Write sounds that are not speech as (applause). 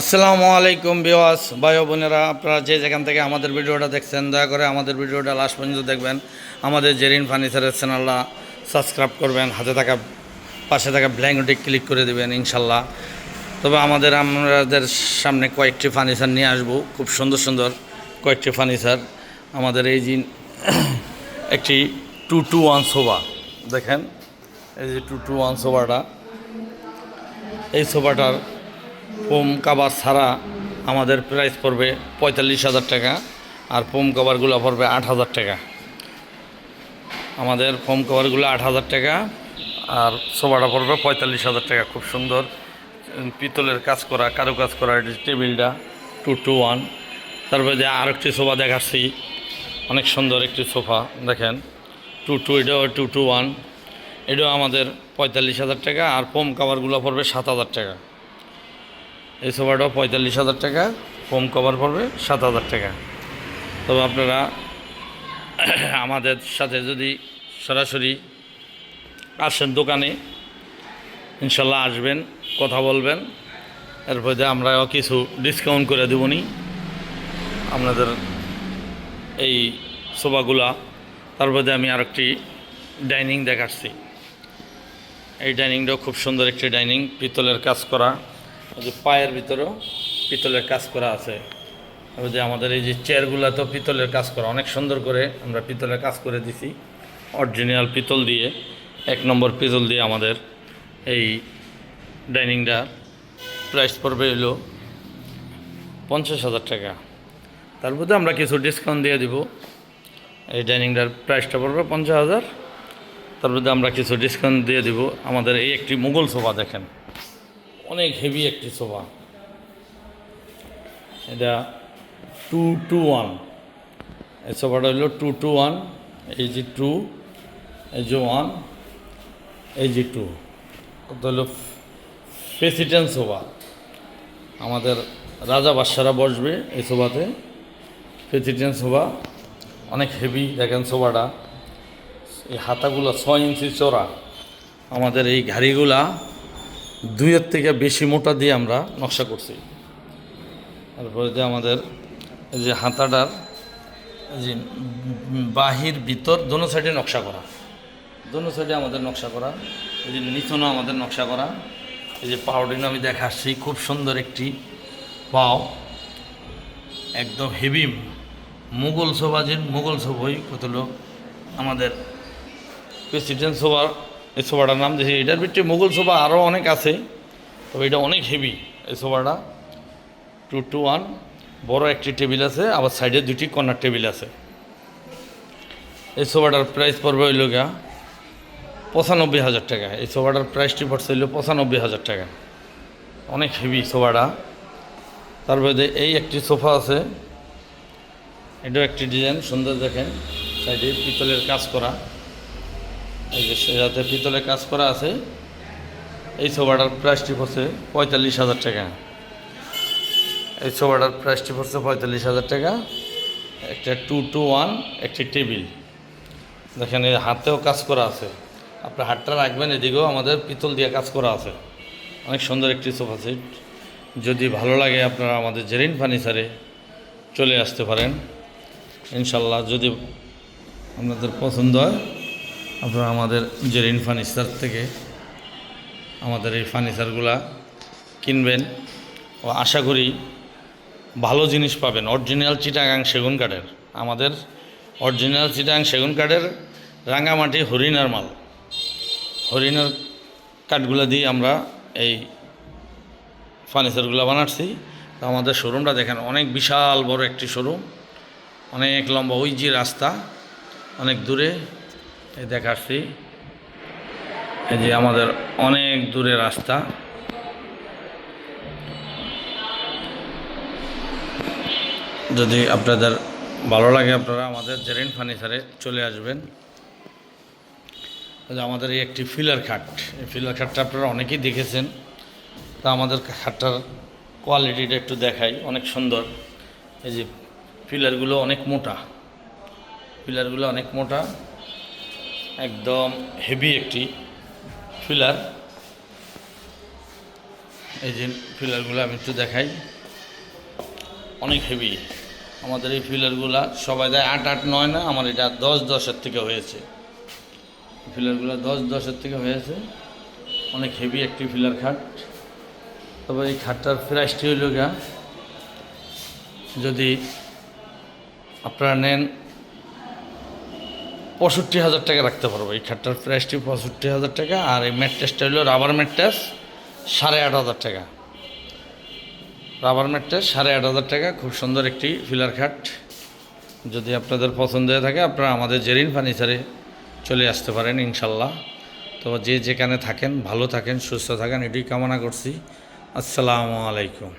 আসসালামু আলাইকুম বিওয়াস ভাই বোনেরা, আপনারা যে যেখান থেকে আমাদের ভিডিওটা দেখছেন, দয়া করে আমাদের ভিডিওটা লাস্ট পর্যন্ত দেখবেন। আমাদের জেরিন ফার্নিচারের চ্যানেলটা সাবস্ক্রাইব করবেন, হাতে থাকা পাশে থাকা ব্ল্যাঙ্কটি ক্লিক করে দেবেন, ইনশাল্লাহ। তবে আমাদের আমাদের সামনে কয়েকটি ফার্নিচার নিয়ে আসব, খুব সুন্দর সুন্দর কয়েকটি ফার্নিচার আমাদের এই যে (coughs) একটি টু টু ওয়ান সোফা দেখেন, এই যে টু টু। ওয়ান সোফাটা এই সোফাটার ফোম কাভার ছাড়া আমাদের প্রাইস পড়বে পঁয়তাল্লিশ হাজার টাকা আর পোম কাভারগুলো পড়বে আট হাজার টাকা। আমাদের ফোম কাভারগুলো আট হাজার টাকা আর সোফাটা পড়বে পঁয়তাল্লিশ হাজার টাকা, খুব সুন্দর। পিতলের কাজ করা কারও কাজ করা টেবিলটা টু টু ওয়ান তারপরে যে আরেকটি সোফা দেখাচ্ছি, অনেক সুন্দর একটি সোফা, দেখেন। টু টু এটাও টু টু ওয়ান এটাও আমাদের পঁয়তাল্লিশ হাজার টাকা আর ফোম কাভারগুলো পড়বে সাত হাজার টাকা। এই সোফাটাও পঁয়তাল্লিশ হাজার টাকা ফোম কভার পড়বে সাত হাজার টাকা। তবে আপনারা (clears throat) আমাদের সাথে যদি সরাসরি আসেন দোকানে, ইনশাল্লাহ আসবেন, কথা বলবেন। এরপরে আমরাও কিছু ডিসকাউন্ট করে দেবনি। আপনাদের এই সোফাগুলা তারপরে আমি আরেকটি ডাইনিং দেখাচ্ছি। এই ডাইনিংটাও খুব সুন্দর একটি ডাইনিং পিতলের কাজ করা। ওই যে পায়ের ভিতরেও পিতলের কাজ করা আছে। ওই যে আমাদের এই যে চেয়ারগুলো তো পিতলের কাজ করা। অনেক সুন্দর করে আমরা পিতলের কাজ করে দিছি। অরিজিনাল পিতল দিয়ে, এক নম্বর পিতল দিয়ে আমাদের এই ডাইনিংটা প্রাইস পড়বে হলো পঞ্চাশ হাজার টাকা। তার মধ্যে আমরা কিছু ডিসকাউন্ট দিয়ে দিব। এই ডাইনিংটার প্রাইসটা পড়বে পঞ্চাশ হাজার। তার মধ্যে আমরা কিছু ডিসকাউন্ট দিয়ে দিব। আমাদের এই একটি মুঘল সোফা দেখেন। অনেক হেভি একটি সোফা এটা টু টু ওয়ান এই সোফাটা হলো টু টু ওয়ান এই যে টু এই যে ওয়ান এই যে টু কত হলো প্রেসিডেন্ট সোফা আমাদের রাজা বাদশারা বসবে এই সোফাতে প্রেসিডেন্ট সোফা অনেক হেভি দেখেন সোফাটা এই হাতাগুলো ছয় ইঞ্চি চড়া আমাদের এই ঘাড়িগুলা দুইয়ের থেকে বেশি মোটা দিয়ে আমরা নকশা করছি। তারপরে যে আমাদের যে হাতাটার যে বাহির ভিতর দোনো সাইডে নকশা করা। দোনো সাইডে আমাদের নকশা করা, এই যে নিচনও আমাদের নকশা করা। এই যে পাউডিন আমি দেখাচ্ছি, খুব সুন্দর একটি পাও। একদম হেভি মুঘল যে মুঘল শোভই কত লোক আমাদের প্রেসিডেন্ট শোভার এই সোফাটার নাম দিয়েছি এটার ভিতরে মুঘল সোফা আরও অনেক আছে, তবে এটা অনেক হেভি এই সোফাটা। টু টু ওয়ান বড় একটি টেবিল আছে, আবার সাইডে দুটি কর্নার টেবিল আছে। এই সোফাটার প্রাইস পড়বে হইল গা পঁচানব্বই হাজার টাকা। এই সোফাটার প্রাইসটি পড়ছে হইল পঁচানব্বই হাজার টাকা। অনেক হেভি সোফাটা। তারপরে এই একটি সোফা আছে। এটাও একটি ডিজাইন সুন্দর দেখেন। সাইডে পিতলের কাজ করা। এই যে যাতে পিতলের কাজ করা আছে, এই সোফাটার প্রাইসটি পড়ছে পঁয়তাল্লিশ হাজার টাকা। এই সোফাটার প্রাইসটি পড়ছে পঁয়তাল্লিশ হাজার টাকা। একটা টু টু ওয়ান একটি টেবিল দেখেন, এই হাতেও কাজ করা আছে। আপনার হাতটা রাখবেন এদিকেও, আমাদের পিতল দিয়ে কাজ করা আছে। অনেক সুন্দর একটি সোফা সেট। যদি ভালো লাগে, আপনারা আমাদের জেরিন ফার্নিচারে চলে আসতে পারেন। ইনশাল্লাহ যদি আপনাদের পছন্দ হয় আপনারা আমাদের জেরিন ফার্নিচার থেকে আমাদের এই ফার্নিচারগুলা কিনবেন। ও আশা করি ভালো জিনিস পাবেন। অরিজিনাল চিটাগাং সেগুন কাঠের। আমাদের অরিজিনাল চিটাগাং সেগুন কাঠের রাঙামাটি হরিণার মাল। হরিণার কাঠগুলো দিয়ে আমরা এই ফার্নিচারগুলো বানাচ্ছি। তো আমাদের শোরুমটা দেখেন, অনেক বিশাল বড় একটি শোরুম। অনেক লম্বা, ওই যে রাস্তা, অনেক দূরে। এই দেখাচ্ছি এই যে আমাদের অনেক দূরে রাস্তা। যদি আপনাদের ভালো লাগে আপনারা আমাদের জেরিন ফার্নিচারে চলে আসবেন। আমাদের এই একটি ফিলার খাট। এই ফিলার খাটটা আপনারা অনেকেই দেখেছেন। তা আমাদের খাটটার কোয়ালিটিটা একটু দেখাই, অনেক সুন্দর। এই যে পিলারগুলো অনেক মোটা। পিলারগুলো অনেক মোটা। একদম হেভি একটি ফিলার এই যে ফিলারগুলো আমি একটু দেখাই। অনেক হেভি আমাদের এই ফিলারগুলো সবাই দেয় আট আট, নয় না, আমার এটা দশ, দশের থেকে হয়েছে। ফিলারগুলো দশ, দশের থেকে হয়েছে। অনেক হেভি একটি ফিলার খাট। তবে এই খাটটার প্রাইসটি হইল গা, যদি আপনারা নেন পঁয়ষট্টি হাজার টাকা রাখতে পারব। এই খাটটার প্রাইসটি পঁয়ষট্টি হাজার টাকা, আর এই ম্যাট্রেসটা হলো রাবার ম্যাট্রেস সাড়ে আট হাজার টাকা। রাবার ম্যাট্রেস সাড়ে আট হাজার টাকা, খুব সুন্দর একটি ফিলার খাট। যদি আপনাদের পছন্দ হয়ে থাকে, আপনারা আমাদের জেরিন ফার্নিচারে চলে আসতে পারেন, ইনশাল্লাহ। তো যে যেখানে থাকেন, ভালো থাকেন, সুস্থ থাকেন এটি কামনা করছি। আসসালামু আলাইকুম।